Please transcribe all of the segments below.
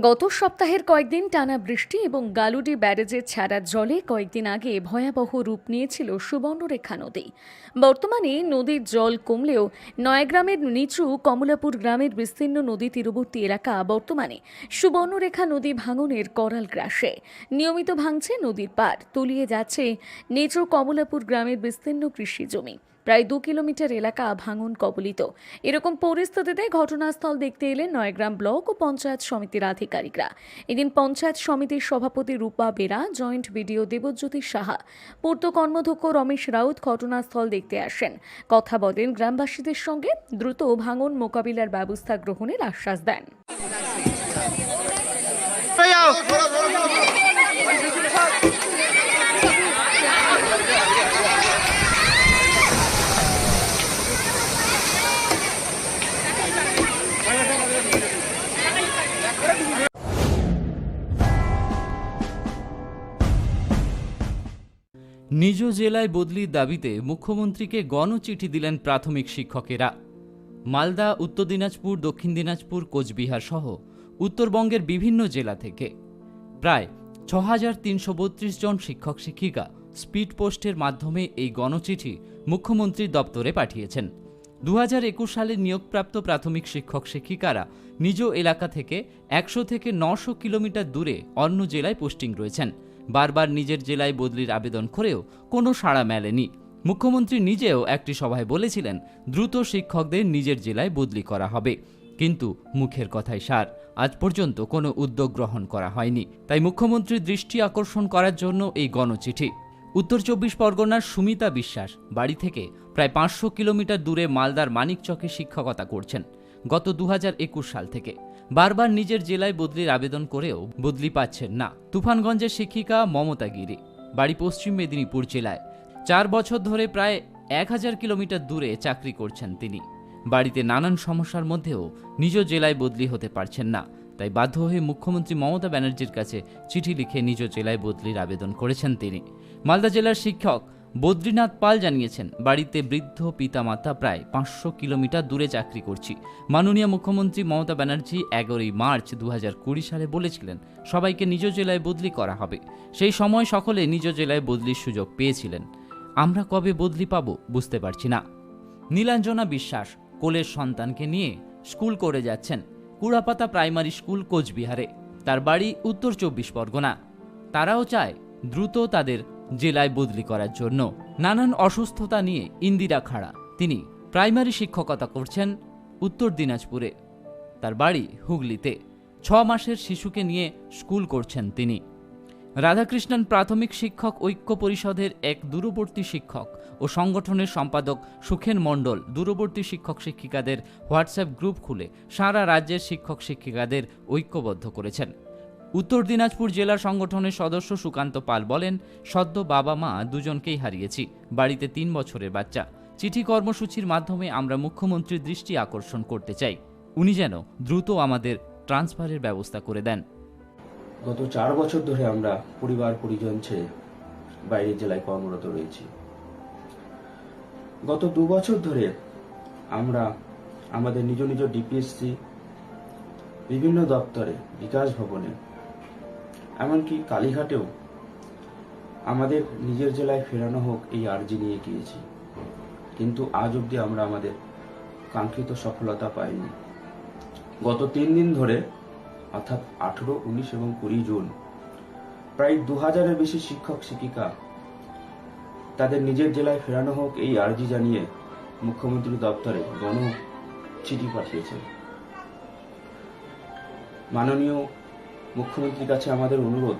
গত সপ্তাহের কয়েকদিন টানা বৃষ্টি এবং গালুডি ব্যারেজের ছাড়া জলে কয়েকদিন আগে ভয়াবহ রূপ নিয়েছিল সুবর্ণরেখা নদী। বর্তমানে নদীর জল কমলেও নয়াগ্রামের নিচু কমলাপুর গ্রামের বিস্তীর্ণ নদী তীরবর্তী এলাকা বর্তমানে সুবর্ণরেখা নদী ভাঙনের করাল গ্রাসে। নিয়মিত ভাঙছে নদীর পার তলিয়ে যাচ্ছে নিচু কমলাপুর গ্রামের বিস্তীর্ণ কৃষি জমি। প্রায় দু কিলোমিটার এলাকা ভাঙন কবলিত। এরকম পরিস্থিতিতে ঘটনাস্থল দেখতে এলেন নয়গ্রাম ব্লক ও পঞ্চায়েত সমিতির আধিকারিকরা। এদিন পঞ্চায়েত সমিতির সভাপতি রূপা বেরা, জয়েন্ট বিডিও দেবজ্যোতি সাহা, পূর্ত কর্মধ্যক্ষ রমেশ রাউত ঘটনাস্থল দেখতে আসেন। কথা বলেন গ্রামবাসীদের সঙ্গে, দ্রুত ভাঙন মোকাবিলার ব্যবস্থা গ্রহণের আশ্বাস দেন। নিজ জেলায় বদলির দাবিতে মুখ্যমন্ত্রীকে গণচিঠি দিলেন প্রাথমিক শিক্ষকেরা। মালদা, উত্তর দিনাজপুর, দক্ষিণ দিনাজপুর, কোচবিহার সহ উত্তরবঙ্গের বিভিন্ন জেলা থেকে। প্রায় ছ হাজার তিনশো বত্রিশ জন শিক্ষক শিক্ষিকা স্পিড পোস্টের মাধ্যমে এই গণচিঠি মুখ্যমন্ত্রীর দপ্তরে পাঠিয়েছেন। দু হাজার একুশ সালে নিয়োগপ্রাপ্ত প্রাথমিক শিক্ষক শিক্ষিকারা নিজ এলাকা থেকে একশো থেকে নশো কিলোমিটার দূরে অন্য জেলায় পোস্টিং রয়েছেন। বারবার নিজের জেলায় বদলির আবেদন করেও কোনো সাড়া মেলেনি। মুখ্যমন্ত্রী নিজেও একটি সভায় বলেছিলেন, দ্রুত শিক্ষকদের নিজের জেলায় বদলি করা হবে। কিন্তু মুখের কথাই সার, আজ পর্যন্ত কোনো উদ্যোগ গ্রহণ করা হয়নি। তাই মুখ্যমন্ত্রীর দৃষ্টি আকর্ষণ করার জন্য এই গণচিঠি। উত্তর চব্বিশ পরগনার সুমিতা বিশ্বাস, বাড়ি থেকে প্রায় পাঁচশো কিলোমিটার দূরে মালদার মানিকচকে শিক্ষকতা করছেন। গত দু হাজার একুশ সাল থেকে বারবার নিজের জেলায় বদলির আবেদন করেও বদলি পাচ্ছেন না। তুফানগঞ্জের শিক্ষিকা মমতা গিরি, বাড়ি পশ্চিম মেদিনীপুর জেলায়। চার বছর ধরে প্রায় এক হাজার কিলোমিটার দূরে চাকরি করছেন তিনি। বাড়িতে নানান সমস্যার মধ্যেও নিজ জেলায় বদলি হতে পারছেন না। তাই বাধ্য হয়ে মুখ্যমন্ত্রী মমতা ব্যানার্জির কাছে চিঠি লিখে নিজ জেলায় বদলির আবেদন করেছেন তিনি। মালদা জেলার শিক্ষক বদ্রীনাথ পাল জানিয়েছেন, বাড়িতে বৃদ্ধ পিতামাতা প্রায় পাঁচশো কিলোমিটার দূরে চাকরি করছি। মাননীয় মুখ্যমন্ত্রী মমতা ব্যানার্জি এগারোই মার্চ দু সালে বলেছিলেন, সবাইকে নিজ জেলায় বদলি করা হবে। সেই সময় সকলে নিজ জেলায় বদলির সুযোগ পেয়েছিলেন। আমরা কবে বদলি পাব বুঝতে পারছি না। নীলাঞ্জনা বিশ্বাস, কোলের সন্তানকে নিয়ে স্কুল করে যাচ্ছেন, কুড়াপাতা প্রাইমারি স্কুল কোচবিহারে। তার বাড়ি উত্তর চব্বিশ পরগনা। তারাও চায় দ্রুত তাদের জেলায় বদলি করার জন্য। নানান অসুস্থতা নিয়ে ইন্দিরা খাড়া। তিনি প্রাইমারি শিক্ষকতা করছেন উত্তর দিনাজপুরে। তার বাড়ি হুগলিতে। ছ মাসের শিশুকে নিয়ে স্কুল করছেন তিনি। রাধাকৃষ্ণন প্রাথমিক শিক্ষক ঐক্য পরিষদের এক দূরবর্তী শিক্ষক ও সংগঠনের সম্পাদক সুখেন মণ্ডল দূরবর্তী শিক্ষক শিক্ষিকাদের হোয়াটসঅ্যাপ গ্রুপ খুলে সারা রাজ্যের শিক্ষক শিক্ষিকাদের ঐক্যবদ্ধ করেছেন। উত্তর দিনাজপুর জেলা সংগঠনের সদস্য সুকান্ত পাল বলেন, সদ্য বাবা মা দুজনকেই হারিয়েছি, বাড়িতে তিন বছরের বাচ্চা। চিঠি কর্মসূচির মাধ্যমে আমরা মুখ্যমন্ত্রীর দৃষ্টি আকর্ষণ করতে চাই। উনি যেন দ্রুত আমাদের ট্রান্সফারের ব্যবস্থা করে দেন। গত চার বছর ধরে আমরা পরিবার, পরিজন ছেড়ে বাইরের জেলায় কর্মরত রয়েছি। গত দু বছর ধরে আমরা আমাদের নিজ নিজ ডিপিএসসি, বিভিন্ন দপ্তরে বিকাশ ভবনে এমনকি কালীঘাটেও আমাদের নিজের জেলায় ফেরানো হোক এই আর্জি নিয়ে গিয়েছি। কিন্তু আজ অবধি আমরা আমাদের কাঙ্ক্ষিত সফলতা পাইনি। গত তিন দিন ধরে, অর্থাৎ আঠেরো, উনিশ এবং কুড়ি জুন, প্রায় দু হাজারের বেশি শিক্ষক, শিক্ষিকা তাদের নিজের জেলায় ফেরানো হোক এই আর্জি জানিয়ে মুখ্যমন্ত্রী দপ্তরে গণ চিঠি পাঠিয়েছেন। মাননীয় মুখ্যমন্ত্রীর কাছে আমাদের অনুরোধ।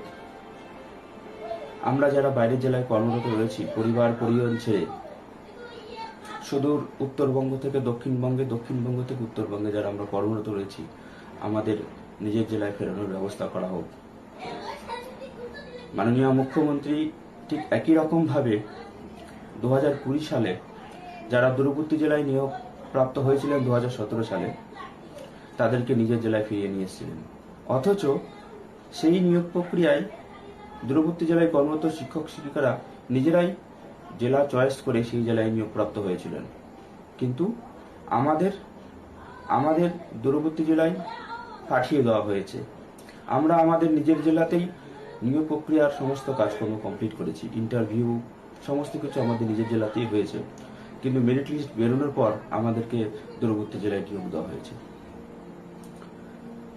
আমরা যারা বাইরের জেলায় কর্মরত রয়েছি, পরিবার, পরিজন ছেড়ে সুদূর উত্তরবঙ্গ থেকে দক্ষিণবঙ্গে, দক্ষিণবঙ্গ থেকে উত্তরবঙ্গে যারা আমরা কর্মরত রয়েছি, আমাদের নিজের জেলায় ফেরানোর ব্যবস্থা করা হোক। মাননীয় মুখ্যমন্ত্রী ঠিক একই রকমভাবে দু হাজার কুড়ি সালে যারা দূরবর্তী জেলায় নিয়োগ প্রাপ্ত হয়েছিলেন দু হাজার সতেরো সালে, তাদেরকে নিজের জেলায় ফিরিয়ে নিয়ে এসেছিলেন। অথচ সেই নিয়োগ প্রক্রিয়ায় দূরবর্তী জেলায় কর্মরত শিক্ষক শিক্ষিকারা নিজেরাই জেলা চয়েস করে সেই জেলায় নিয়োগপ্রাপ্ত হয়েছিলেন। কিন্তু আমাদের আমাদের দূরবর্তী জেলায় পাঠিয়ে দেওয়া হয়েছে। আমরা আমাদের নিজের জেলাতেই নিয়োগ প্রক্রিয়ার সমস্ত কাজকর্ম কমপ্লিট করেছি। ইন্টারভিউ, সমস্ত কিছু আমাদের নিজের জেলাতেই হয়েছে। কিন্তু মেরিট লিস্ট বেরোনোর পর আমাদেরকে দূরবর্তী জেলায় নিয়োগ দেওয়া হয়েছে।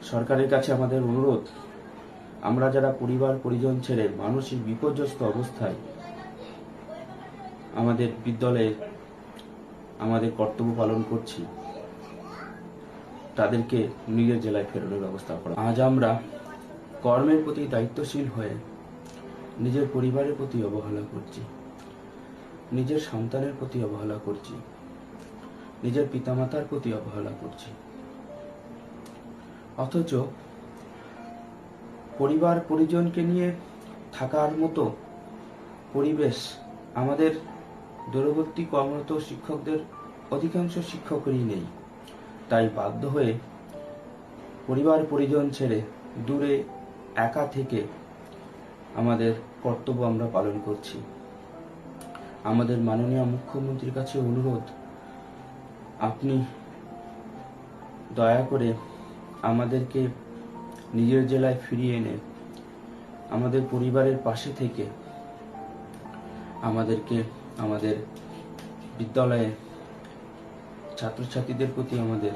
সরকারের কাছে আমাদের অনুরোধ আমরা যারা পরিবার, পরিজন ছেড়ে মানসিক বিপর্যস্ত অবস্থায় আমাদের বিদ্যালয়ে আমাদের কর্তব্য পালন করছি, তাদেরকে নিজের জেলায় ফেরানোর ব্যবস্থা করা। আজ আমরা কর্মের প্রতি দায়িত্বশীল হয়ে নিজের পরিবারের প্রতি অবহেলা করছি, নিজের সন্তানের প্রতি অবহেলা করছি, নিজের পিতামাতার প্রতি অবহেলা করছি। অথচ পরিবার পরিজনকে নিয়ে থাকার মতো পরিবেশ আমাদের দূরবর্তী কর্মরত শিক্ষকদের অধিকাংশ শিক্ষকেরই নেই। তাই বাধ্য হয়ে পরিবার পরিজন ছেড়ে দূরে, একা থেকে আমাদের কর্তব্য আমরা পালন করছি। আমাদের মাননীয় মুখ্যমন্ত্রীর কাছে অনুরোধ, আপনি দয়া করে আমাদেরকে নিজের জেলায় ফিরিয়ে এনে আমাদের পরিবারের পাশে থেকে আমাদেরকে আমাদের বিদ্যালয়ে ছাত্রছাত্রীদের প্রতি আমাদের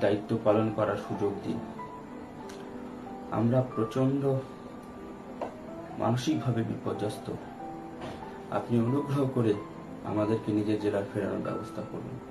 দায়িত্ব পালন করার সুযোগ দিন। আমরা প্রচণ্ড মানসিকভাবে বিপর্যস্ত। আপনি অনুগ্রহ করে আমাদেরকে নিজের জেলার ফেরানোর ব্যবস্থা করুন।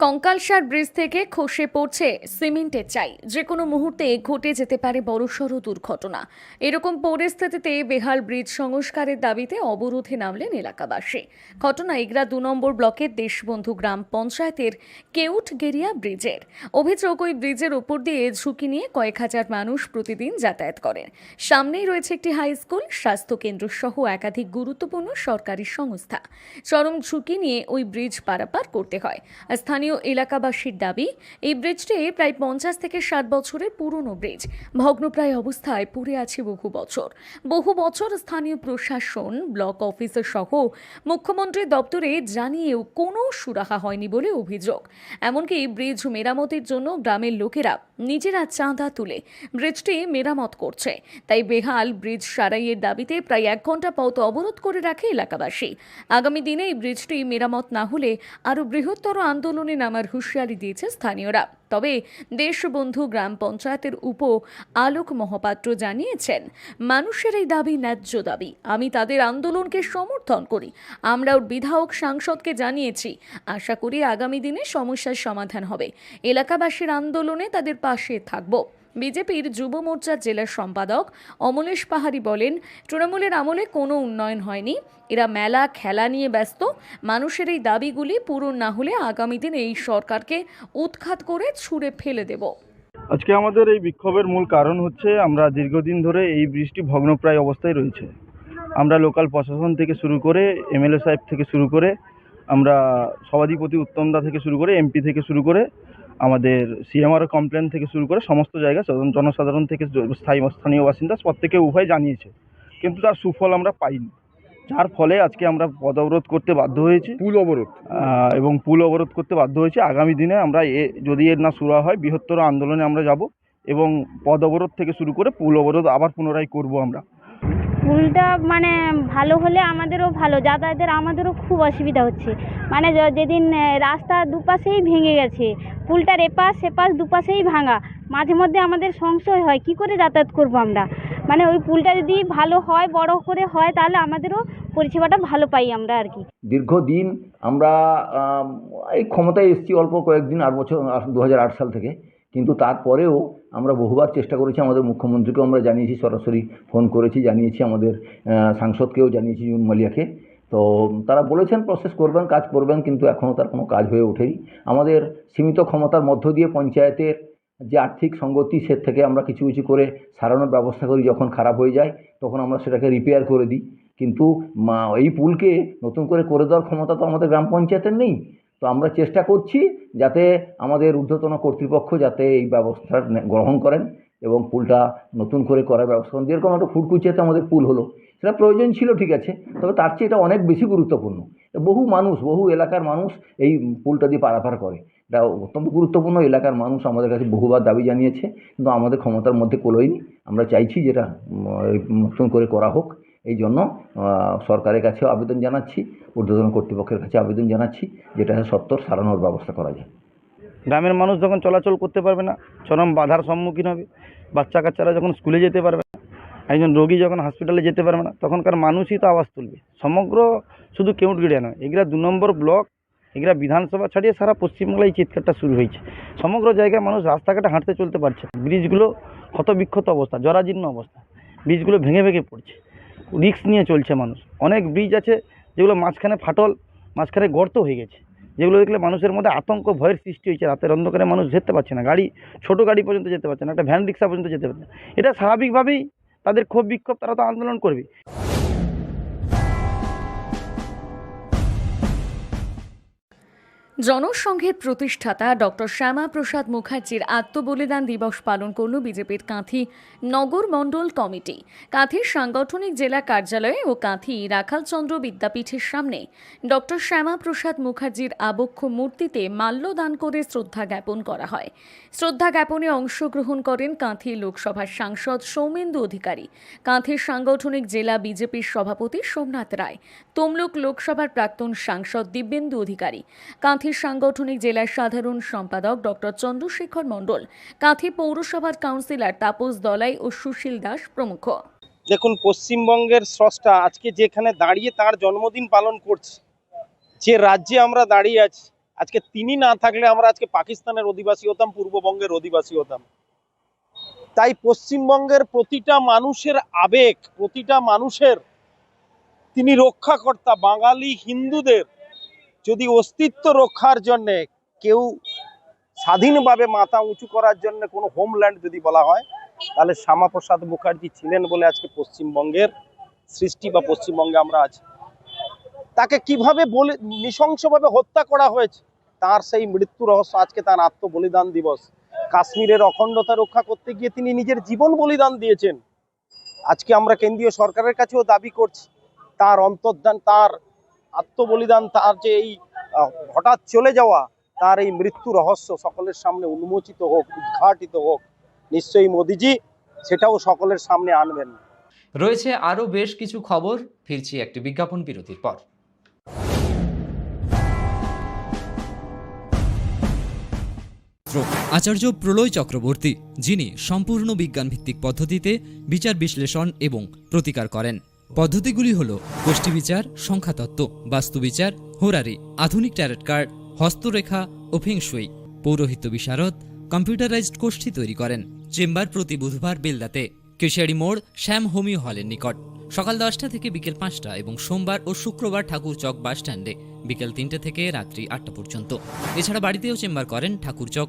কঙ্কালসার ব্রিজ থেকে খসে পড়ছে সিমেন্টের চাই। যে কোনো মুহূর্তে ঘটে যেতে পারে বড়সড় দুর্ঘটনা। এরকম পরিস্থিতিতে বেহাল ব্রিজ সংস্কারের দাবিতে অবরোধে নামলেন এলাকাবাসী। ঘটনা ইগরা দু নম্বর ব্লকের দেশবন্ধু গ্রাম পঞ্চায়েতের কেউট গেরিয়া ব্রিজের। অভিযোগ, ওই ব্রিজের উপর দিয়ে ঝুঁকি নিয়ে কয়েক হাজার মানুষ প্রতিদিন যাতায়াত করেন। সামনেই রয়েছে একটি হাই স্কুল স্বাস্থ্যকেন্দ্র সহ একাধিক গুরুত্বপূর্ণ সরকারি সংস্থা। চরম ঝুঁকি নিয়ে ওই ব্রিজ পারাপার করতে হয়। আর স্থানীয় এলাকাবাসীর দাবি, এই ব্রিজটি প্রায় পঞ্চাশ থেকে ষাট বছরের পুরনো ব্রিজ ভগ্নপ্রায় অবস্থায় পড়ে আছে বহু বছর। বহু বছর স্থানীয় প্রশাসন ব্লক অফিসার সহ মুখ্যমন্ত্রীর দপ্তরে জানিয়েও কোনো সুরাহা হয়নি বলে অভিযোগ। এমনকি ব্রিজ মেরামতের জন্য গ্রামের লোকেরা নিজেরা চাঁদা তুলে ব্রিজটি মেরামত করছে। তাই বেহাল ব্রিজ সারাইয়ের দাবিতে প্রায় এক ঘণ্টা পথ অবরোধ করে রাখে এলাকাবাসী। আগামী দিনে এই ব্রিজটি মেরামত না হলে আরও বৃহত্তর আন্দোলনে নামার হুঁশিয়ারি দিয়েছে স্থানীয়রা। তবে দেশবন্ধু গ্রাম পঞ্চায়েতের উপ আলোক মহাপাত্র জানিয়েছেন, মানুষের এই দাবি ন্যায্য দাবি। আমি তাদের আন্দোলনকে সমর্থন করি। আমরা ওর বিধায়ক সাংসদকে জানিয়েছি। আশা করি আগামী দিনে সমস্যার সমাধান হবে। এলাকাবাসীর আন্দোলনে তাদের পাশে থাকব। বিজেপির যুব মোর্চার জেলা সম্পাদক অমলেশ পাহাড়ি বলেন, তৃণমূলের আমলে কোনো উন্নয়ন হয়নি। এরা মেলা, খেলা নিয়ে ব্যস্ত। মানুষের এই দাবিগুলি পূরণ না হলে আগামী দিনে এই সরকারকে উৎখাত করে ছুঁড়ে ফেলে দেব। আজকে আমাদের এই বিক্ষোভের মূল কারণ হচ্ছে, আমরা দীর্ঘদিন ধরে এই বৃষ্টি ভগ্নপ্রায় অবস্থায় রয়েছে। আমরা লোকাল প্রশাসন থেকে শুরু করে, এমএলএ সাহেব থেকে শুরু করে, আমরা সভাধিপতি উত্তমদা থেকে শুরু করে, এমপি থেকে শুরু করে আমাদের সিএমআর কমপ্লেন থেকে শুরু করে সমস্ত জায়গায় সাধারণ জনসাধারণ থেকে স্থায়ী স্থানীয় বাসিন্দা প্রত্যেকে উভয় জানিয়েছে। কিন্তু তার সুফল আমরা পাইনি। যার ফলে আজকে আমরা পদ অবরোধ করতে বাধ্য হয়েছি। পুল অবরোধ। এবং পুল অবরোধ করতে বাধ্য হয়েছে। আগামী দিনে আমরা এ যদি এর না শুরু হয় বৃহত্তর আন্দোলনে আমরা যাব এবং পদ অবরোধ থেকে শুরু করে পুল অবরোধ আবার পুনরায় করব আমরা। পুলটা মানে ভালো হলে আমাদেরও ভালো, যাতায়াতের আমাদেরও খুব অসুবিধা হচ্ছে। মানে যেদিন রাস্তা দুপাশেই ভেঙে গেছে পুলটার এপাশ সেপাশ দুপাশেই ভাঙা, মাঝে মধ্যে আমাদের সংশয় হয়, কি করে যাতায়াত করব আমরা? মানে ওই পুলটা যদি ভালো হয়, বড় করে হয়, তাহলে আমাদেরও পরিষেবাটা ভালো পাই আমরা আর কি। দীর্ঘদিন আমরা এই ক্ষমতায় এসেছি অল্প কয়েকদিন, আট বছর দু হাজার আট সাল থেকে। কিন্তু তারপরেও আমরা বহুবার চেষ্টা করেছি, আমাদের মুখ্যমন্ত্রীকেও আমরা জানিয়েছি, সরাসরি ফোন করেছি, জানিয়েছি আমাদের সাংসদকেও জানিয়েছি জুন মালিয়াকে। তো তারা বলেছেন প্রসেস করবেন, কাজ করবেন, কিন্তু এখনও তার কোনো কাজ হয়ে ওঠেনি। আমাদের সীমিত ক্ষমতার মধ্য দিয়ে পঞ্চায়েতের যে আর্থিক সঙ্গতি সে থেকে আমরা কিছু কিছু করে সারানোর ব্যবস্থা করি, যখন খারাপ হয়ে যায়, তখন আমরা সেটাকে রিপেয়ার করে দিই। কিন্তু এই পুলকে নতুন করে করে দেওয়ার ক্ষমতা তো আমাদের গ্রাম পঞ্চায়েতের নেই। তো আমরা চেষ্টা করছি যাতে আমাদের ঊর্ধ্বতন কর্তৃপক্ষ যাতে এই ব্যবস্থা গ্রহণ করেন এবং পুলটা নতুন করে করার ব্যবস্থা করেন। যেরকম একটা ফুটকুচিয়াতে আমাদের পুল হলো, সেটা প্রয়োজন ছিল, ঠিক আছে, তবে তার চেয়ে এটা অনেক বেশি গুরুত্বপূর্ণ। বহু মানুষ, বহু এলাকার মানুষ এই পুলটা দিয়ে পারাপার করে। এটা অত্যন্ত গুরুত্বপূর্ণ, এলাকার মানুষ আমাদের কাছে বহুবার দাবি জানিয়েছে, কিন্তু আমাদের ক্ষমতার মধ্যে কোলোয়নি আমরা চাইছি যেটা নতুন করে করা হোক। এই জন্য সরকারের কাছেও আবেদন জানাচ্ছি। ঊর্ধ্বতন কর্তৃপক্ষের কাছে আবেদন জানাচ্ছি, যেটা সত্তর সারানোর ব্যবস্থা করা যায়। গ্রামের মানুষ যখন চলাচল করতে পারবে না, চরম বাধার সম্মুখীন হবে বাচ্চা কাচ্চারা যখন স্কুলে যেতে পারবে না, একজন রোগী যখন হসপিটালে যেতে পারবে না, তখনকার মানুষই তো আওয়াজ তুলবে। সমগ্র শুধু কেউটগিড়িয়া নয়, এগুলা দু নম্বর ব্লক এগুলা বিধানসভা ছাড়িয়ে সারা পশ্চিমবাংলায় এই চিৎকারটা শুরু হয়েছে। সমগ্র জায়গায় মানুষ রাস্তাঘাটে হাঁটতে চলতে পারছে। ব্রিজগুলো ক্ষতবিক্ষত অবস্থা, জরাজীর্ণ অবস্থা। ব্রিজগুলো ভেঙে ভেঙে পড়ছে। রিক্স নিয়ে চলছে মানুষ। অনেক ব্রিজ আছে যেগুলো মাঝখানে ফাটল, মাঝখানে গর্ত হয়ে গেছে। যেগুলো দেখলে মানুষের মধ্যে আতঙ্ক, ভয়ের সৃষ্টি হয়েছে। রাতের অন্ধকারে মানুষ যেতে পারছে না। গাড়ি, ছোট গাড়ি পর্যন্ত যেতে পারছে না। একটা ভ্যান রিক্সা পর্যন্ত যেতে পারছে না। এটা স্বাভাবিকভাবেই তাদের ক্ষোভ বিক্ষোভ তারা তো আন্দোলন করবে। জনসংঘের প্রতিষ্ঠাতা ডক্টর শ্যামা প্রসাদ মুখার্জির আত্মবলিদান দিবস পালন করল বিজেপির কাঁথি নগর মণ্ডল কমিটি। কাঁথির সাংগঠনিক জেলা কার্যালয়ে ও কাঁথি রাখালচন্দ্র বিদ্যাপীঠের সামনে ডক্টর শ্যামা প্রসাদ মুখার্জির আবক্ষ মূর্তিতে মাল্যদান করে শ্রদ্ধা জ্ঞাপন করা হয়। শ্রদ্ধা জ্ঞাপনে অংশগ্রহণ করেন কাঁথি লোকসভার সাংসদ সৌমেন্দু অধিকারী। কাঁথির সাংগঠনিক জেলা বিজেপির সভাপতি সোমনাথ রায়। তমলুক লোকসভার প্রাক্তন সাংসদ দিব্যেন্দু অধিকারী। কাঁথির সাংগঠনিক জেলার সাধারণ সম্পাদক ডক্টর চন্দ্রশেখর মণ্ডল, কাঁথি পৌরসভার কাউন্সিলর তাপস দলাই ও সুশীল দাস প্রমুখ। দেখুন, পশ্চিমবঙ্গের স্রষ্টা আজকে যেখানে দাঁড়িয়ে তার জন্মদিন পালন করছে, যে রাজ্যে আমরা দাঁড়িয়ে আছি, আজকে তিনি না থাকলে আমরা আজকে পাকিস্তানের অধিবাসী হতাম, পূর্ববঙ্গের অধিবাসী হতাম। তাই পশ্চিমবঙ্গের প্রতিটা মানুষের আবেগ, প্রতিটা মানুষের তিনি রক্ষাকর্তা বাঙালি হিন্দুদের যদি অস্তিত্ব রক্ষার জন্যে কেউ স্বাধীনভাবে মাথা উঁচু করার জন্য কোনো হোমল্যান্ড যদি বলা হয়, তাহলে শ্যামাপ্রসাদ মুখার্জি ছিলেন বলে আজকে পশ্চিমবঙ্গের সৃষ্টি বা পশ্চিমবঙ্গে আমরা আছি। তাকে কীভাবে বলে, নৃশংসভাবে হত্যা করা হয়েছে, তার সেই মৃত্যু রহস্য আজকে তার আত্মবলিদান দিবস। কাশ্মীরের অখণ্ডতা রক্ষা করতে গিয়ে তিনি নিজের জীবন বলিদান দিয়েছেন। আজকে আমরা কেন্দ্রীয় সরকারের কাছেও দাবি করছি, তার অন্তর্ধান, তার আত্মবলিদান তার যে এই হঠাৎ চলে যাওয়া তার এই মৃত্যু রহস্য সকলের সামনে উন্মোচিত হোক উদ্ঘাটিত হোক নিশ্চয়ই মোদিজি সেটাও সকলের সামনে আনবেন। রয়েছে আরও বেশ কিছু খবর ফিরছি একটি বিজ্ঞাপন বিরতির পর। আচার্য প্রলয় চক্রবর্তী যিনি সম্পূর্ণ বিজ্ঞানভিত্তিক পদ্ধতিতে বিচার বিশ্লেষণ এবং প্রতিকার করেন। পদ্ধতিগুলি হল গোষ্ঠী বিচার, সংখ্যাতত্ত্ব বাস্তুবিচার হোরারি, আধুনিক ট্যারেট কার্ড, হস্তরেখা ও ফেংশুই পৌরোহিত্য বিশারদ কম্পিউটারাইজড গোষ্ঠী তৈরি করেন চেম্বার প্রতি বুধবার বেলদাতে। কেশিয়ারি মোড় শ্যাম হোমিও হলের নিকট। সকাল দশটা থেকে বিকেল পাঁচটা এবং সোমবার ও শুক্রবার ঠাকুর চক বাস স্ট্যান্ডে বিকেল তিনটে থেকে রাত্রি আটটা পর্যন্ত। এছাড়া বাড়িতেও চেম্বার করেন ঠাকুর চক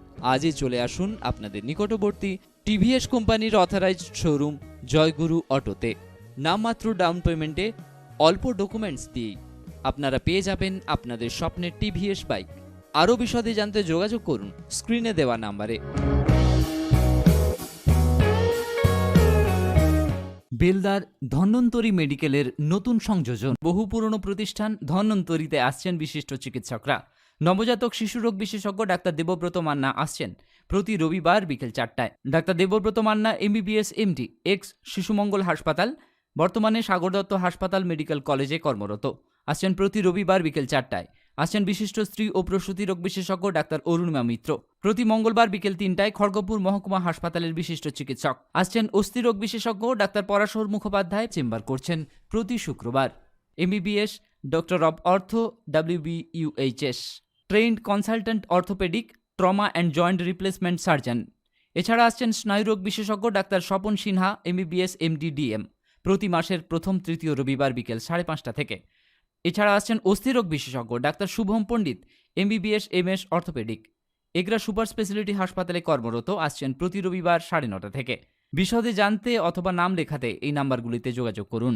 আজই চলে আসুন আপনাদের নিকটবর্তী টিভিএস কোম্পানির অথরাইজড শোরুম জয়গুরু অটোতে। নামমাত্র ডাউন পেমেন্টে অল্প ডকুমেন্টস দিয়েই আপনারা পেয়ে যাবেন আপনাদের স্বপ্নের টিভিএস বাইক আরও বিশদে জানতে যোগাযোগ করুন স্ক্রিনে দেওয়া নাম্বারে। বেলদার ধন্বন্তরী মেডিকেলের নতুন সংযোজন। বহু পুরনো প্রতিষ্ঠান ধন্বন্তরীতে আসছেন বিশিষ্ট চিকিৎসকরা। নবজাতক শিশুরোগ বিশেষজ্ঞ ডাক্তার দেবব্রত মান্না আসছেন প্রতি রবিবার বিকেল চারটায়। Doctor Debabrata Manna, MBBS, MD, ex, Shishumangal হাসপাতাল, বর্তমানে সাগর দত্ত হাসপাতাল মেডিকেল কলেজে কর্মরত। আসছেন প্রতি রবিবার বিকেল চারটায়। আসছেন বিশিষ্ট স্ত্রী ও প্রসূতি রোগ বিশেষজ্ঞ ডাক্তার অরুণিমা মিত্র। প্রতি মঙ্গলবার বিকেল তিনটায় খড়গপুর মহকুমা হাসপাতালের বিশিষ্ট চিকিৎসক। আসছেন অস্থিরোগ বিশেষজ্ঞ ডাক্তার পরাশর মুখোপাধ্যায় চেম্বার করছেন প্রতি শুক্রবার। MBBS, doctor of ortho WBUHS trained consultant orthopaedic, trauma and joint replacement surgeon. এছাড়া আসছেন স্নায়ুরোগ বিশেষজ্ঞ doctor Swapan Sinha, MBBS MD DM প্রতি মাসের প্রথম তৃতীয় রবিবার বিকেল সাড়ে পাঁচটা থেকে। এছাড়া আসছেন অস্থিরোগ বিশেষজ্ঞ doctor Shubham Pandit, MBBS, MS, orthopaedic. Egra super speciality হাসপাতালে কর্মরত আসছেন প্রতি রবিবার সাড়ে নটা থেকে। বিশদে জানতে অথবা নাম লেখাতে এই নাম্বারগুলিতে যোগাযোগ করুন।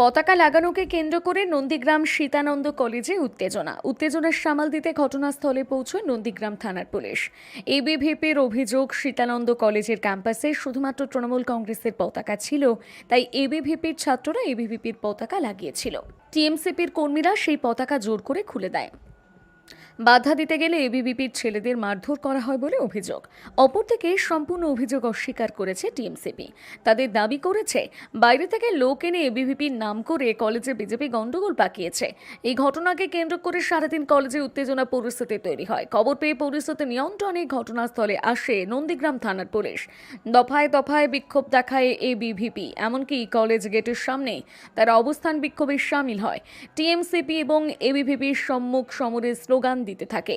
পতাকা লাগানোকে কেন্দ্র করে নন্দীগ্রাম সীতানন্দ কলেজে উত্তেজনা। উত্তেজনার সামাল দিতে ঘটনাস্থলে পৌঁছয় নন্দীগ্রাম থানার পুলিশ। এবিভিপির অভিযোগ, সীতানন্দ কলেজের ক্যাম্পাসে শুধুমাত্র তৃণমূল কংগ্রেসের পতাকা ছিল, তাই এবিভিপির ছাত্ররা এবিভিপির পতাকা লাগিয়েছিল। টিএমসিপির কর্মীরা সেই পতাকা জোর করে খুলে দেয়। বাধা দিতে গেলে এবিভিপির ছেলেদের মারধর করা হয় বলে অভিযোগ। অপরদিকে সম্পূর্ণ অভিযোগ অস্বীকার করেছে টিএমসিপি। তাদের দাবি করেছে, বাইরে থেকে লোক এনে এবিভিপির নাম করে কলেজে বিজেপি গণ্ডগোল পাকিয়েছে। এই ঘটনাকে কেন্দ্র করে সারাদিন কলেজে উত্তেজনা পরিস্থিতি তৈরি হয়। খবর পেয়ে পরিস্থিতি নিয়ন্ত্রণে ঘটনাস্থলে আসে নন্দীগ্রাম থানার পুলিশ। দফায় দফায় বিক্ষোভ দেখায় এবিভিপি, এমনকি কলেজ গেটের সামনে তারা অবস্থান বিক্ষোভে সামিল হয়। টিএমসিপি এবং এবিভিপির সম্মুখ সমরের স্লোগান দিতে থাকে।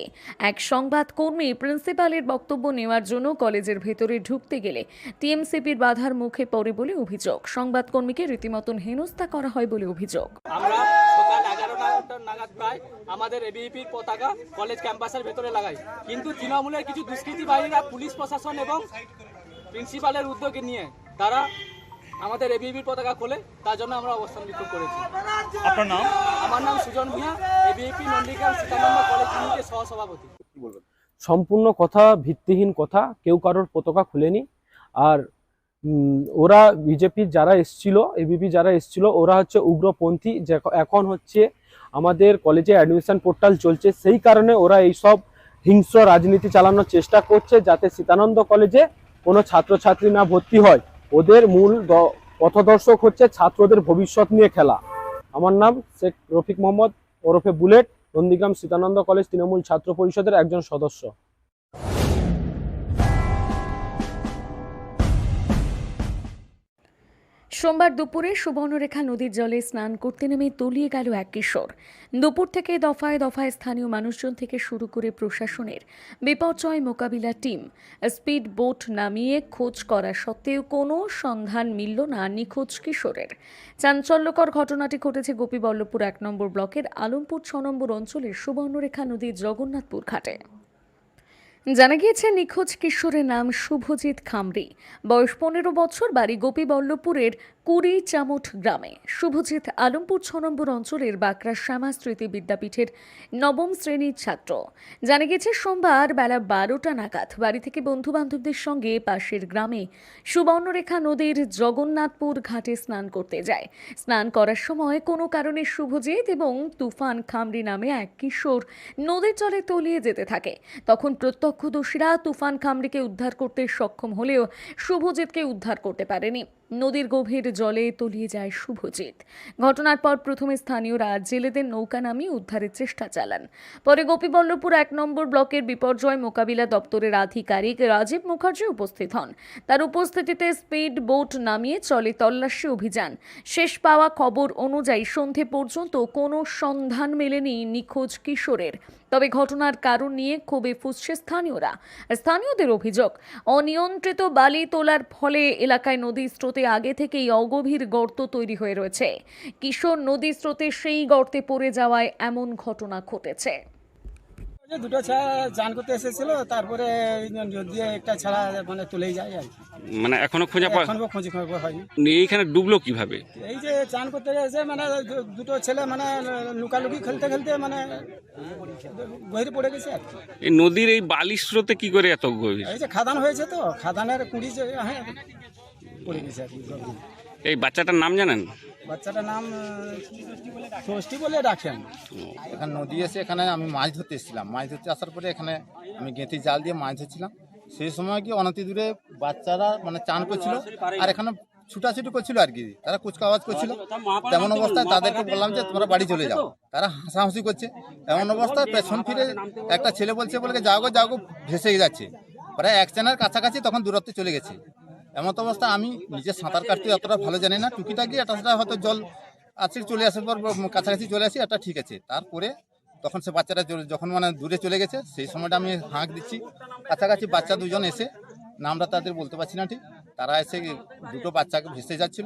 এক সংবাদ কর্মী প্রিন্সিপালের বক্তব্য নেওয়ার জন্য কলেজের ভেতরে ঢুকতে গেলে টিএমসিপির বাধার মুখে পড়ে বলে অভিযোগ। সংবাদকর্মীকে রীতিমতন হেনস্থা করা হয় বলে অভিযোগ। আমরা সকাল এগারোটা নাগাদ প্রায় আমাদের এবিপির পতাকা কলেজ ক্যাম্পাসের ভেতরে লাগাই। কিন্তু তৃণমূলের কিছু দুষ্কৃতিবাহীরা পুলিশ প্রশাসন এবং প্রিন্সিপালের উদ্যোগে নিয়ে তারা আমাদের এবিপির পতাকা খোলে তার জন্য আমরা অবস্থান বিক্ষোভ করেছি। আপনার নাম? আমার নাম সুজন ভূঁইয়া সম্পূর্ণ কথা ভিত্তিহীন কথা কেউ কারোর পতাকা খুলেনি। আর ওরা বিজেপির যারা এসছিল এবিপি যারা এসছিল ওরা হচ্ছে উগ্রপন্থী। যে এখন হচ্ছে আমাদের কলেজে অ্যাডমিশন পোর্টাল চলছে সেই কারণে ওরা এইসব হিংস্র রাজনীতি চালানোর চেষ্টা করছে যাতে সীতানন্দ কলেজে কোনো ছাত্রছাত্রী না ভর্তি হয়। ওদের মূল দ- পথদর্শক হচ্ছে ছাত্রদের ভবিষ্যৎ নিয়ে খেলা। আমার নাম শেখ রফিক মোহাম্মদ ওরফে বুলেট নন্দীগ্রাম সীতানন্দ কলেজ তৃণমূল ছাত্র পরিষদের একজন সদস্য। সোমবার দুপুরে সুবর্ণরেখা নদীর জলে স্নান করতে নেমে তলিয়ে গেল এক কিশোর। দুপুর থেকে দফায় দফায় স্থানীয় মানুষজন থেকে শুরু করে প্রশাসনের বিপর্যয় মোকাবিলা টিম, স্পিড বোট নামিয়ে খোঁজ করা সত্ত্বেও কোনো সন্ধান মিলল না নিখোঁজ কিশোরের। চাঞ্চল্যকর ঘটনাটি ঘটেছে গোপীবল্লভপুর এক নম্বর ব্লকের আলমপুর ছ নম্বর অঞ্চলের সুবর্ণরেখা নদীর জগন্নাথপুর ঘাটে। জানা গিয়েছে নিখোঁজ কিশোরের নাম শুভজিৎ খামরি। বয়স পনেরো বছর বাড়ি গোপীবল্লভপুরের কুড়ি চামট গ্রামে শুভজিৎ আলমপুর ছ নম্বর অঞ্চলের বাঁকড়া শ্যামা স্মৃতি বিদ্যাপীঠের নবম শ্রেণির ছাত্র। জানা গেছে, সোমবার বেলা বারোটা নাগাদ বাড়ি থেকে বন্ধু বান্ধবদের সঙ্গে পাশের গ্রামে সুবর্ণরেখা নদীর জগন্নাথপুর ঘাটে স্নান করতে যায়। স্নান করার সময় কোনো কারণে শুভজিৎ এবং তুফান খামরি নামে এক কিশোর নদীর জলে তলিয়ে যেতে থাকে। তখন প্রত্যক্ষদর্শীরা তুফান খামরিকে উদ্ধার করতে সক্ষম হলেও শুভজিৎকে উদ্ধার করতে পারেনি। নদীর গভীর জলে তলিয়ে যায় শুভজিৎ। ঘটনার পর প্রথমে স্থানীয়রা জেলেদের নৌকা নামিয়ে উদ্ধারের চেষ্টা চালান। পরে গোপীবল্লভপুর এক নম্বর ব্লকের বিপর্যয় মোকাবিলা দপ্তরের আধিকারিক রাজীব মুখার্জি উপস্থিত হন। তার উপস্থিতিতে স্পিড বোট নামিয়ে চলে তল্লাশি অভিযান। শেষ পাওয়া খবর অনুযায়ী সন্ধে পর্যন্ত কোনো সন্ধান মেলেনি নিখোঁজ কিশোরের। তবে ঘটনার কারণ নিয়ে ক্ষোভে ফুসছে স্থানীয়রা। স্থানীয়দের অভিযোগ, অনিয়ন্ত্রিত বালি তোলার ফলে এলাকায় নদী স্রোতে আগে থেকেই অগভীর গর্ত তৈরি হয়ে রয়েছে। কিশোর নদী স্রোতে সেই গর্তে পড়ে যাওয়ায় এমন ঘটনা ঘটেছে। দুটো ছাড়া চান করতে এসেছিল তারপরে দিয়ে একটা ছাড়া মানে তুলেই যায় আর কি। মানে এখনও খোঁজা পাওয়া এখনও খোঁজ খবর হয়নি। এইখানে ডুবলো কীভাবে? এই যে চান করতে এসে মানে দুটো ছেলে মানে লুকালুকি খেলতে খেলতে মানে গহিরে পড়ে গেছে আর এই নদীর এই বালির স্রোতে কি করে এত গভীর? এই যে খাদান হয়েছে তো খাদানের কুড়ি যে হ্যাঁ পড়ে গেছে আর কি। এই বাচ্চাটার নাম জানেন? বাচ্চাটার নাম ষষ্ঠী বলে রাখেন এখানে নদী এসে এখানে আমি মাছ ধরতে এসেছিলাম। মাছ ধরতে আসার পরে এখানে আমি গেঁথি জাল দিয়ে মাছ ধরছিলাম। সেই সময় কি অনতি দূরে বাচ্চারা মানে চান করছিল আর এখানে ছুটাছুটি করছিল আর কি। তারা কুচকাওয়াজ করছিল। তেমন অবস্থায় তাদেরকে বললাম যে তোমরা বাড়ি চলে যাও। তারা হাসাহাসি করছে। এমন অবস্থায় পেছন ফিরে একটা ছেলে বলছে বলে যাও গো যাও গো ভেসে যাচ্ছে। প্রায় এক চেনার কাছাকাছি তখন দূরত্বে চলে গেছে। এমন অবস্থা, আমি নিজে সাঁতার কাটতে অতটা ভালো জানি না, টুকিটাকি এটা সেটা হয়তো জল আছে চলে আসার পর কাছাকাছি চলে আসি এটা ঠিক আছে। তারপরে তখন সে বাচ্চাটা যখন মানে দূরে চলে গেছে, সেই সময়টা আমি হাঁক দিচ্ছি। কাছাকাছি বাচ্চা দুজন এসে, নামটা তাদের বলতে পারছি না ঠিক, তারা এসে দুটো বাচ্চাকে ভেসে যাচ্ছিল,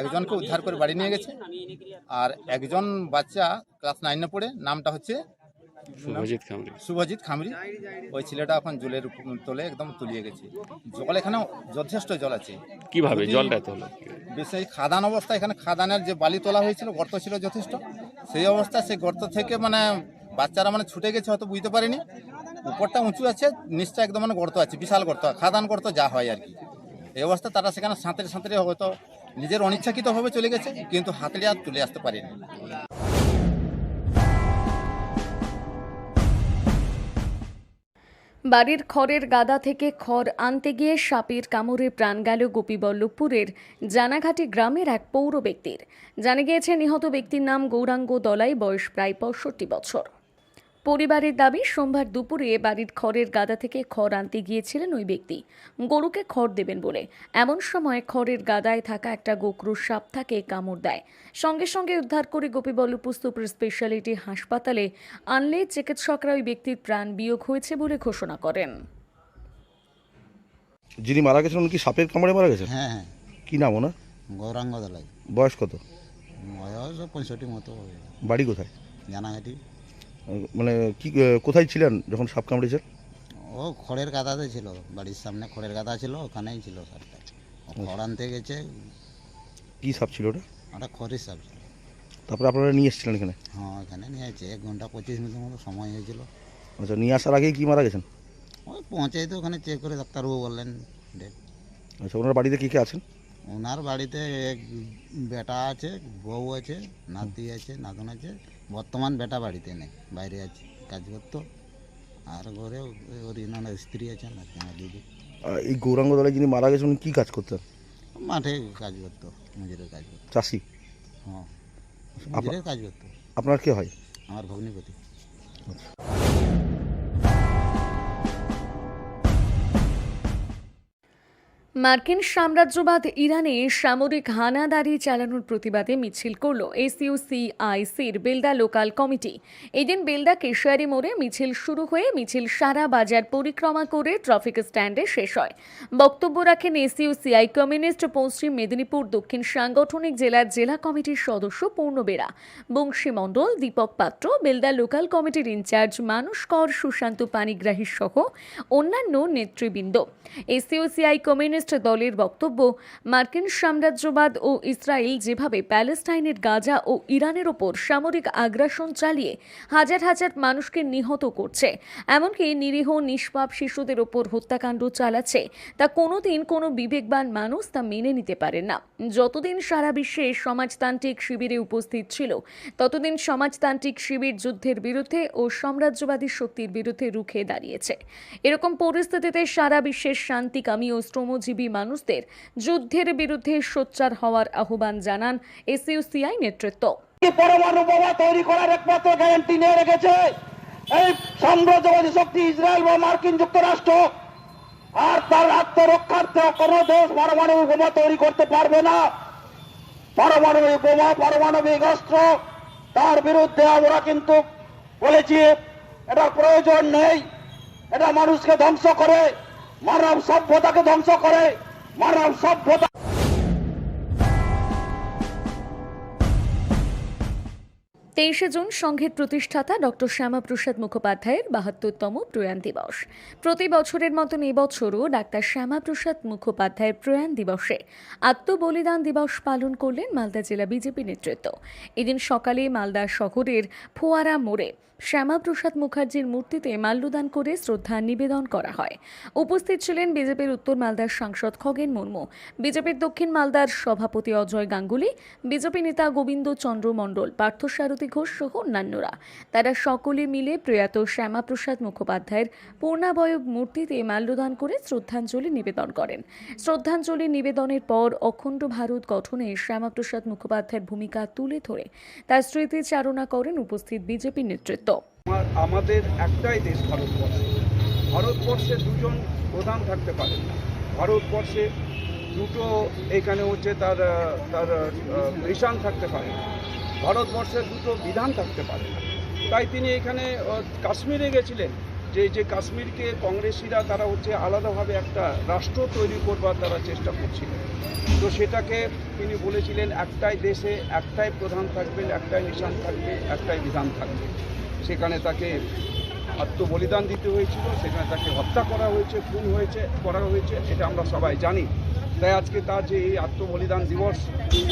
একজনকে উদ্ধার করে বাড়ি নিয়ে গেছে। আর একজন বাচ্চা ক্লাস নাইনে পড়ে, নামটা হচ্ছে শুভজিৎ খামরি। শুভজিৎ খামরি ওই ছেলেটা এখন জলের তলে একদম তুলিয়ে গেছে। জল এখানে যথেষ্ট জল আছে। কীভাবে? জলটা এত হলো? বেশ এই খাদান অবস্থা এখানে খাদানের যে বালি তোলা হয়েছিল গর্ত ছিল যথেষ্ট। সেই অবস্থায় সেই গর্ত থেকে মানে বাচ্চারা মানে ছুটে গেছে হয়তো বুঝতে পারেনি। উপরটা উঁচু আছে নিচটা একদম মানে গর্ত আছে বিশাল গর্ত খাদান গর্ত যা হয় আর কি। এই অবস্থা তারা সেখানে সাঁতরে সাঁতরে হয়তো নিজের অনিচ্ছাকৃতভাবে চলে গেছে কিন্তু হাতড়ে আর তুলে আসতে পারেনি। বাড়ির খড়ের গাদা থেকে খড় আনতে গিয়ে সাপের কামড়ে প্রাণ গেল গোপীবল্লভপুরের জানাঘাটি গ্রামের এক পৌর ব্যক্তির। জানা গিয়েছে, নিহত ব্যক্তির নাম গৌরাঙ্গ দলাই, বয়স প্রায় পঁয়ষট্টি বছর। পরিবারের দাবি সোমবার দুপুরে বাড়ির খড়ের গাদা থেকে খড় আনতে গিয়েছিলেন ওই ব্যক্তি। গরুকে খড় দেবেন বলে। এমন সময় খড়ের গাদায় থাকা একটা গোকরুর সাপ তাকে কামড় দেয়। সঙ্গে সঙ্গে উদ্ধার করে গোপীবল্লভপুর সুপার স্পেশালিটি হাসপাতালে আনলে চিকিৎসকরা ওই ব্যক্তির প্রাণ বিয়োগ হয়েছে বলে ঘোষণা করেন। যিনি মারা গেছেন উনি কি সাপের কামড়ে মারা গেছেন? হ্যাঁ হ্যাঁ। কি নাম ওনার? গৌরাঙ্গ দলাই। বয়স কত? বয়স পঁয়ষট্টি মতো হবে। বাড়ি কোথায়? জানাঘাটি মানে কি কোথায় ছিলেন যখন সাপ কামড়েছে ও খড়ের গাদাতে ছিল। বাড়ির সামনে খড়ের গাদা ছিল ওখানেই ছিল সাপটা। খড় আনতে গেছে। কি সাপ ছিল ওটা? ওটা খড়ের সাপ ছিল। তারপরে আপনারা নিয়ে এসেছিলেন এখানে? হ্যাঁ এখানে নিয়ে আছে এক ঘণ্টা পঁচিশ মিনিটের মতো সময় হয়েছিল। আচ্ছা নিয়ে আসার আগেই কি মারা গেছেন? ওই পৌঁছাই তো ওখানে চেক করে ডাক্তারবাবু বললেন ডেট আচ্ছা ওনার বাড়িতে কে কে আছেন? ওনার বাড়িতে এক বেটা আছে বউ আছে নাতি আছে নাতন আছে। বর্তমান বেটা বাড়িতে নেই বাইরে আছে কাজ করতো। আর ঘরে ওর ইনার স্ত্রী আছেন আর কি আমার দিদি এই গৌরাঙ্গ দলে যিনি মারা গেছেন উনি কী কাজ করতেন? মাঠে কাজ করতো মজুরের কাজ করতো। চাষি? হ্যাঁ মজুরের কাজ করতো। আপনার কে হয়? আমার ভগ্নিপতি। মার্কিন সাম্রাজ্যবাদ ইরানে সামরিক হানাদারি চালানোর প্রতিবাদে মিছিল করল এসইউসিআইসির বেলদা লোকাল কমিটি। এদিন বেলদা কেশিয়ারি মোড়ে মিছিল শুরু হয়ে মিছিল সারা বাজার পরিক্রমা করে ট্রাফিক স্ট্যান্ডে শেষ হয়। বক্তব্য রাখেন এসইউসিআই কমিউনিস্ট পশ্চিম মেদিনীপুর দক্ষিণ সাংগঠনিক জেলার জেলা কমিটির সদস্য পূর্ণবেরা বংশী মণ্ডল দীপক পাত্র, বেলদা লোকাল কমিটির ইনচার্জ মানুষ কর সুশান্ত পানিগ্রাহী সহ অন্যান্য নেতৃবৃন্দ। এসইউসিআই কমিউনিস্ট দলের বক্তব্য, মার্কিন সাম্রাজ্যবাদ ও ইসরায়েল যেভাবে প্যালেস্টাইনের গাজা ও ইরানের ওপর সামরিক আগ্রাসন চালিয়ে হাজার হাজার মানুষকে নিহত করছে, এমনকি নিরীহ নিষ্পাপ শিশুদের ওপর হত্যাকাণ্ড চালাচ্ছে, তা কোনোদিন কোনো বিবেকবান মানুষ তা মেনে নিতে পারে না। যতদিন সারা বিশ্বে সমাজতান্ত্রিক শিবিরে উপস্থিত ছিল, ততদিন সমাজতান্ত্রিক শিবির যুদ্ধের বিরুদ্ধে ও সাম্রাজ্যবাদী শক্তির বিরুদ্ধে রুখে দাঁড়িয়েছে। এরকম পরিস্থিতিতে সারা বিশ্বের শান্তিকামী ও শ্রমজীবী মানুষদের যুদ্ধের বিরুদ্ধে সোচ্চার হওয়ার আহ্বান জানান এসইউসিআই নেতৃত্ব। পরমাণু বোমা তৈরি করার একমাত্র গ্যারান্টি নিয়ে রেখেছে এই সাম্রাজ্যবাদী শক্তি ইসরায়েল বা মার্কিন যুক্তরাষ্ট্র। আর তার আত্মরক্ষার্থে কোনো দেশ পারমাণবিক বোমা তৈরি করতে পারবে না। পারমাণবিক বোমা, পারমাণবিক অস্ত্র, তার বিরুদ্ধে আমরা কিন্তু বলেছি এটা প্রয়োজন নেই। এটা মানুষকে ধ্বংস করে। মানব সভ্যতাকে ধ্বংস করে। মানব সভ্যতা তেইশে জুন সংঘের প্রতিষ্ঠাতা ডক্টর শ্যামাপ্রসাদ মুখোপাধ্যায়ের বাহাত্তরতম প্রয়াণ দিবস। প্রতি বছরের মতন এবছরও ডাক্তার শ্যামাপ্রসাদ মুখোপাধ্যায়ের প্রয়াণ দিবসে আত্মবলিদান দিবস পালন করলেন মালদা জেলা বিজেপি নেতৃত্ব। এদিন সকালে মালদা শহরের ফোয়ারা মোড়ে শ্যামাপ্রসাদ মুখার্জির মূর্তিতে মাল্যদান করে শ্রদ্ধা নিবেদন করা হয়। উপস্থিত ছিলেন বিজেপির উত্তর মালদার সাংসদ খগেন মুর্মু, বিজেপির দক্ষিণ মালদার সভাপতি অজয় গাঙ্গুলি, বিজেপি নেতা গোবিন্দ চন্দ্র মণ্ডল পার্থসারথী ঘোষ সহ অন্যান্যরা। তারা সকলে মিলে প্রয়াত শ্যামাপ্রসাদ মুখোপাধ্যায়ের পূর্ণাবয়ব মূর্তিতে মাল্যদান করে শ্রদ্ধাঞ্জলি নিবেদন করেন। শ্রদ্ধাঞ্জলি নিবেদনের পর অখণ্ড ভারত গঠনে শ্যামাপ্রসাদ মুখোপাধ্যায়ের ভূমিকা তুলে ধরে। তার স্মৃতিচারণা করেন উপস্থিত বিজেপি নেতৃত্ব। আমাদের একটাই দেশ ভারতবর্ষ। ভারতবর্ষে দুজন প্রধান থাকতে পারে। ভারতবর্ষে দুটো এখানে হচ্ছে তার তার নিশান থাকতে পারে। না ভারতবর্ষের দুটো বিধান থাকতে পারে। না তাই তিনি এখানে কাশ্মীরে গেছিলেন। যে যে কাশ্মীরকে কংগ্রেসিরা তারা হচ্ছে আলাদাভাবে একটা রাষ্ট্র তৈরি করবার তারা চেষ্টা করছিলেন। তো সেটাকে তিনি বলেছিলেন, একটাই দেশে একটাই প্রধান থাকবেন, একটাই নিশান থাকবে, একটাই বিধান থাকবে। সেখানে তাকে আত্মবলিদান দিতে হয়েছিল, সেখানে তাকে হত্যা করা হয়েছে, খুন হয়েছে, করা হয়েছে, এটা আমরা সবাই জানি। তাই আজকে তার যে এই আত্মবলিদান দিবস,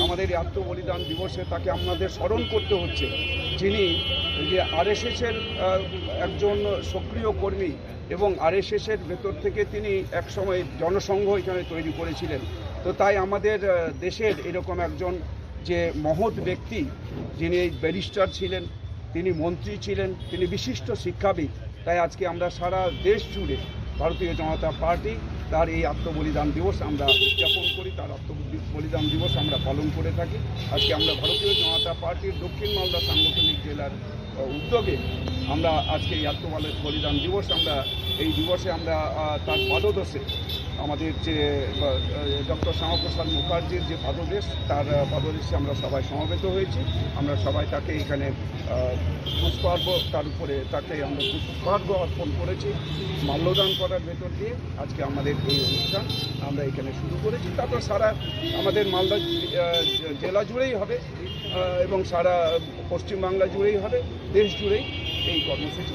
আমাদের এই আত্মবলিদান দিবসে তাকে আমাদের স্মরণ করতে হচ্ছে। যিনি যে আরএসএসের একজন সক্রিয় কর্মী এবং আরএসএসের ভেতর থেকে তিনি একসময় জনসংঘ এখানে তৈরি করেছিলেন। তো তাই আমাদের দেশের এরকম একজন যে মহৎ ব্যক্তি, যিনি এই ব্যারিস্টার ছিলেন তিনি মন্ত্রী ছিলেন, তিনি বিশিষ্ট শিক্ষাবিদ, তাই আজকে আমরা সারা দেশ জুড়ে ভারতীয় জনতা পার্টি তার এই আত্মবলিদান দিবস আমরা উদযাপন করি, তার আত্মবলিদান দিবস আমরা পালন করে থাকি। আজকে আমরা ভারতীয় জনতা পার্টির দক্ষিণ মালদা সাংগঠনিক জেলার উদ্যোগে আমরা আজকে এই আত্মবলিদান দিবস আমরা, এই দিবসে আমরা তার পাদদেশে আমাদের যে ডক্টর শ্যামাপ্রসাদ মুখার্জির যে পাদদেশ, তার পাদদেশে আমরা সবাই সমবেত হয়েছি। আমরা সবাই তাকে এখানে পুষ্পার্ঘ, তার উপরে তাকে আমরা পুষ্পার্ঘ অর্পণ করেছি। মাল্যদান করার ভেতর দিয়ে আজকে আমাদের এই অনুষ্ঠান আমরা এখানে শুরু করেছি। তারপর সারা আমাদের মালদা জেলা জুড়েই হবে এবং সারা পশ্চিমবাংলা জুড়েই হবে, দেশ জুড়েই এই কর্মসূচি।